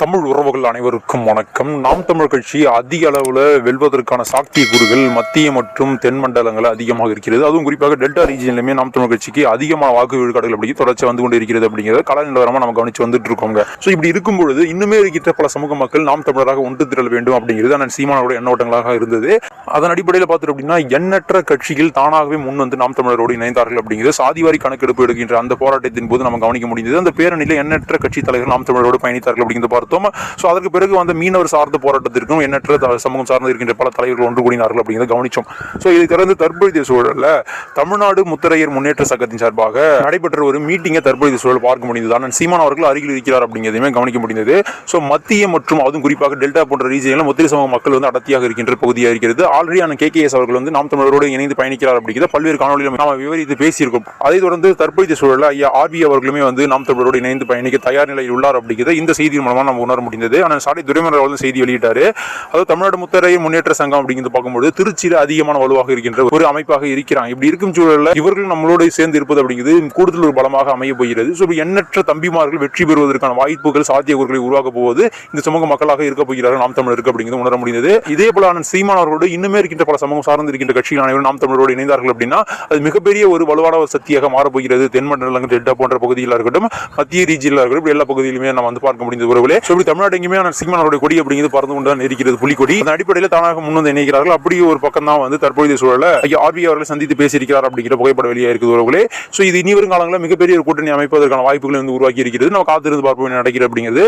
தமிழ் உறவுகள் அனைவருக்கும் வணக்கம். நாம் தமிழ் கட்சி அதிக அளவில் வெல்வதற்கான சாத்தியக்கூறுகள் மத்திய மற்றும் தென் மண்டலங்கள் அதிகமாக இருக்கிறது. அதுவும் குறிப்பாக டெல்டா ரீஜன்லையுமே நாம் தமிழ் கட்சிக்கு அதிகமான வாக்கு விழுக்காடுகள் அப்படி தொடர்ச்சி வந்து கொண்டு இருக்கிறது அப்படிங்கிறத கல நிலவரமாக நம்ம கவனிச்சு வந்துட்டு இருக்கோங்க. ஸோ இப்படி இருக்கும் பொழுது இன்னுமே இருக்கின்ற பல சமூக மக்கள் நாம் தமிழராக ஒன்று திரள வேண்டும் அப்படிங்கிறது அண்ணன் சீமானோட எண்ணோட்டங்களாக இருந்தது. அதன் அடிப்படையில் பார்த்துட்டு அப்படின்னா எண்ணற்ற கட்சிகள் தானாகவே முன் வந்து நாம் தமிழரோடு இணைந்தார்கள் அப்படிங்கிறது சாதிவாரி கணக்கெடுப்பு எடுக்கின்ற அந்த போராட்டத்தின் போது நம்ம கவனிக்க முடிந்தது. அந்த பேரணியில் எண்ணற்ற கட்சி தலைவர்கள் நாம் தமிழரோடு பயணித்தார்கள் அப்படிங்கிறத பார்த்தோம் ஸோ அதற்கு பிறகு வந்து மீனவர் சார்ந்த போராட்டத்திற்கும் எண்ணற்ற த- சமூகம் சார்ந்து இருக்கின்ற பல தலைவர்கள் ஒன்று கூடினார்கள் அப்படிங்கிறத கவனிச்சோம். ஸோ இதை தொடர்ந்து தற்போதைய சூழலில் தமிழ்நாடு முத்தரையர் முன்னேற்ற சங்கத்தின் சார்பாக நடைபெற்ற ஒரு மீட்டிங்கை தற்பொழுதைய சூழல் பார்க்க முடிந்தது ஆனால் சீமான் அவர்கள் அருகில் இருக்கிறார் அப்படிங்கிறதையுமே கவனிக்க முடிந்தது. ஸோ மத்திய மற்றும் அதுவும் குறிப்பாக டெல்டா போன்ற ரீஜனில் முத்திரை சமூக மக்கள் வந்து அடர்த்தியாக இருக்கின்ற பகுதியாக இருக்கிறது. ஆல்ரெடி கே கேஎஸ் அவர்கள் வந்து நாம் தமிழரோடு இணைந்து பயணிக்கிறார் அப்படிங்கிறத பல்வேறு காணொலியில் நாம் விவரித்து பேசியிருக்கோம். அதை தொடர்ந்து தற்பொழுதைய சூழலில் ஐயா ஆர்பி அவர்களுமே வந்து நாம் தமிழரோடு இணைந்து பயணிக்க தயார் நிலையில் உள்ளார் அப்படிங்கிறத இந்த செய்தியின் மூலமாக நம்ம உணர முடிந்தது. ஆனால் சாலை துரைமுறை வந்து செய்தி வெளியிட்டாரு. அதாவது தமிழ்நாடு முத்தரையர் முன்னேற்ற சங்கம் அப்படிங்கிறது பார்க்கும்போது திருச்சியில் அதிகமான வலுவாக இருக்கின்ற ஒரு அமைப்பாக இருக்கிறாங்க. இப்படி இருக்கும் சூழலில் இவர்கள் நம்மளோட சேர்ந்து இருப்பது அப்படிங்கிறது கூடுதல் ஒரு பலமாக அமைய போகிறது. ஸோ எண்ணற்ற தம்பிமார்கள் வெற்றி பெறுவதற்கான வாய்ப்புகள் சாத்தியக்கூறுகளை உருவாக்க போவது இந்த சமூக மக்களாக இருக்க போகிறார்கள் நாம் தமிழருக்கு அப்படிங்கிறது உணர முடிந்தது. இதே போல அண்ணன் சீமான் அவர்களோடு இன்னுமே இருக்கின்ற பல சமூகம் சார்ந்து இருக்கின்ற கட்சிகள் அனைவரும் நாம் தமிழரோடு இணைந்தார்கள் அப்படின்னா அது மிகப்பெரிய ஒரு வலுவான ஒரு சக்தியாக மாறப்போகிறது தென் மண்டலங்கள் டெல்டா போன்ற பகுதிகளாக இருக்கட்டும் மத்திய ரீஜியில் இருக்கட்டும் எல்லா பகுதியிலுமே நம்ம வந்து பார்க்க முடிந்தது உறவுகளே. ஸோ இப்படி தமிழ்நாடு எங்கேயுமே ஆனால் சீமானோட கொடி அப்படிங்கிறது பறந்து கொண்டு தான் இருக்கிறது புலிக்கொடி. அந்த அடிப்படையில் தானாக முன் வந்து இணைக்கிறார்கள் அப்படி ஒரு பக்கம் தான் வந்து தற்போதைய சூழல ஆர்பி அவர்களை சந்தித்து பேசியிருக்கிறார் அப்படிங்கிற புகைப்படம் வெளியே இருக்குது உறவுகளே ஸோ இது இனி வரும் காலங்களில் மிகப்பெரிய ஒரு கூட்டணி அமைப்பதற்கான வாய்ப்புகளை வந்து உருவாக்கி இருக்கிறது. நம்ம காத்திருந்து பார்ப்போம் என்ன நடக்கிறது அப்படிங்கிறது.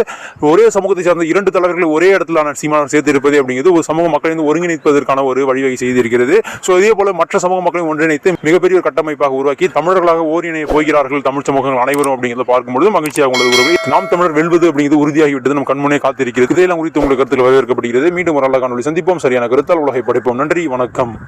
ஒரே சமூகத்தை சார்ந்த இரண்டு தலைவர்களை ஒரே இடத்துல ஆனால் சீமானவர் சேர்த்து இருப்பது அப்படிங்கிறது ஒரு சமூக மக்களை வந்து ஒருங்கிணைப்பதற்கான ஒரு வழிவகை செய்திருக்கிறது. ஸோ இதே போல மற்ற சமூக மக்களையும் ஒன்றிணைத்து மிகப்பெரிய ஒரு கட்டமைப்பாக உருவாக்கி தமிழர்களாக ஓரிணைய போகிறார்கள் தமிழ் சமூகங்கள் அனைவரும் அப்படிங்கிறத பார்க்கும்பொழுது மகிழ்ச்சியாக உள்ளது உறவுகளே. நாம் தமிழர் வெல்வது அப்படிங்கிறது உறுதியாகிவிட்டது நம் கண்முனே காத்திருக்கிறது. இதையெல்லாம் குறித்து உங்களுக்கு கருத்தில் வரவேற்கப்படுகிறது. மீண்டும் ஒரு நல்ல காணொலி சந்திப்போம். சரியான கருத்தால் உலகை படைப்போம். நன்றி. வணக்கம்.